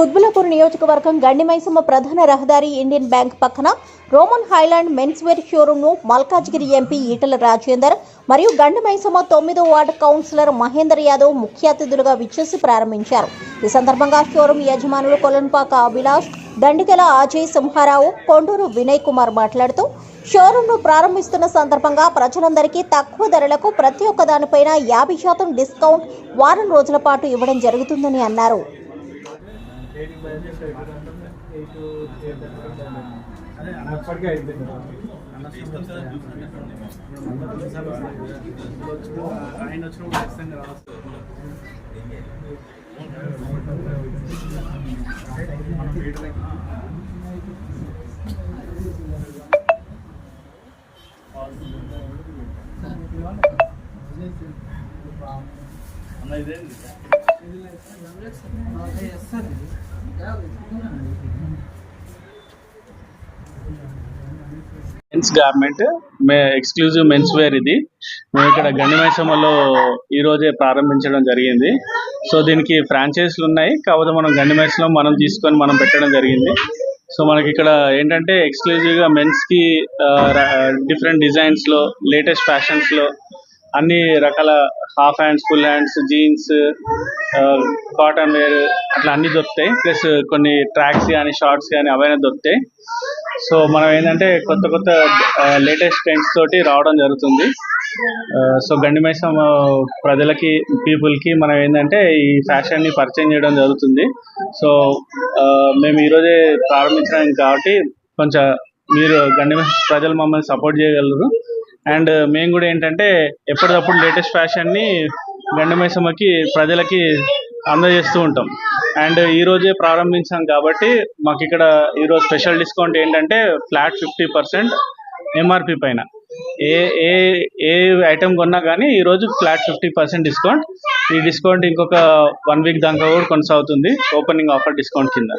కుత్బులాపూర్ నియోజకవర్గం గండిమైసమ్మ ప్రధాన రహదారి ఇండియన్ బ్యాంక్ పక్కన రోమన్ హైలాండ్ మెన్స్వేర్ షోరూమ్ను మల్కాజ్గిరి ఎంపీ ఈటల రాజేందర్ మరియు గండిమైసమ్మ తొమ్మిదో వార్డు కౌన్సిలర్ మహేందర్ యాదవ్ ముఖ్య అతిథులుగా విచ్చేసి ప్రారంభించారు. ఈ సందర్భంగా షోరూం యజమానులు కొలన్పాక అభిలాష్ దండిగల అజయ్ సింహారావు కొండూరు వినయ్ కుమార్ మాట్లాడుతూ షోరూంను ప్రారంభిస్తున్న సందర్భంగా ప్రజలందరికీ తక్కువ ధరలకు ప్రతి ఒక్క దానిపైన యాభై శాతం డిస్కౌంట్ వారం రోజుల పాటు ఇవ్వడం జరుగుతుందని అన్నారు. ట్రైనింగ్ బయలుదేరి ఎయిట్ ఎయిట్ అదే అన్నప్పటికీ అయిపోయింది ఆయన వచ్చినప్పుడు ఖచ్చితంగా రావచ్చు మనం వీటికి అన్న ఇదేంటి మెన్స్ గార్మెంట్ మే ఎక్స్క్లూజివ్ మెన్స్ వేర్ ఇది. మేము ఇక్కడ గండిమైసమ్మలో ఈ రోజే ప్రారంభించడం జరిగింది. సో దీనికి ఫ్రాంచైజీలు ఉన్నాయి. కాకపోతే మనం గండిమైసంలో మనం తీసుకొని మనం పెట్టడం జరిగింది. సో మనకి ఇక్కడ ఏంటంటే ఎక్స్క్లూజివ్గా మెన్స్కి డిఫరెంట్ డిజైన్స్లో లేటెస్ట్ ఫ్యాషన్స్లో అన్ని రకాల half hands full hands jeans cotton wear అట్లా అన్ని దొరుకుతాయి. ప్లస్ కొన్ని ట్రాక్స్ కానీ షార్ట్స్ కానీ అవైనా దొరుకుతాయి. సో మనం ఏంటంటే కొత్త కొత్త లేటెస్ట్ ట్రెండ్స్ తోటి రావడం జరుగుతుంది. సో గండిమైసం ప్రజలకి పీపుల్కి మనం ఏంటంటే ఈ ఫ్యాషన్ని పరిచయం చేయడం జరుగుతుంది. సో ఆ, మేము ఈరోజే ప్రారంభించడానికి కాబట్టి కొంచెం మీరు గండిమైసం ప్రజలు మమ్మల్ని సపోర్ట్ చేయగలరు. అండ్ మేము కూడా ఏంటంటే ఎప్పటికప్పుడు లేటెస్ట్ ఫ్యాషన్ని గండిమైసమ్మకి ప్రజలకి అందజేస్తూ ఉంటాం. అండ్ ఈ రోజే ప్రారంభించాం కాబట్టి మాకు ఇక్కడ ఈరోజు స్పెషల్ డిస్కౌంట్ ఏంటంటే ఫ్లాట్ ఫిఫ్టీ పర్సెంట్ ఎంఆర్పి పైన. ఏ ఏ ఏ ఐటెం కొన్నా కానీ ఈరోజు ఫ్లాట్ ఫిఫ్టీ పర్సెంట్ డిస్కౌంట్. ఈ డిస్కౌంట్ ఇంకొక వన్ వీక్ దాకా కూడా కొనసాగుతుంది. ఓపెనింగ్ ఆఫర్ డిస్కౌంట్ కింద.